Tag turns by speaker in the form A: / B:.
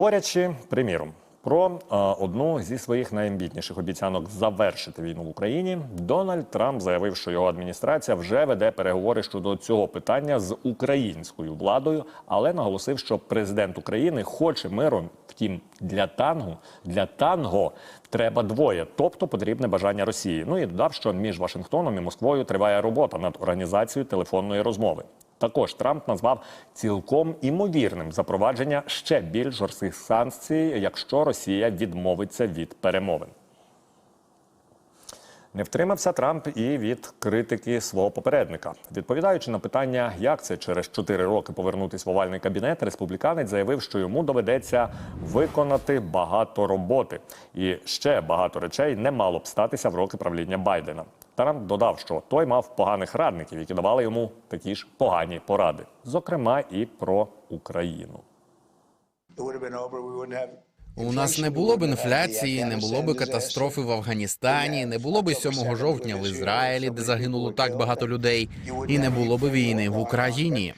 A: Говорячи, приміром, про е, одну зі своїх найамбітніших обіцянок завершити війну в Україні, Дональд Трамп заявив, що його адміністрація вже веде переговори щодо цього питання з українською владою, але наголосив, що президент України хоче миру. Втім, для тангу для танго треба двоє, тобто потрібне бажання Росії. Ну і додав, що між Вашингтоном і Москвою триває робота над організацією телефонної розмови. Також Трамп назвав цілком імовірним запровадження ще більш жорстких санкцій, якщо Росія відмовиться від перемовин. Не втримався Трамп і від критики свого попередника. Відповідаючи на питання, як це через 4 роки повернутись в овальний кабінет, республіканець заявив, що йому доведеться виконати багато роботи, і ще багато речей не мало б статися в роки правління Байдена. Трамп додав, що той мав поганих радників, які давали йому такі ж погані поради, зокрема і про Україну.
B: У нас не було б інфляції, не було б катастрофи в Афганістані, не було б 7 жовтня в Ізраїлі, де загинуло так багато людей, і не було б війни в Україні.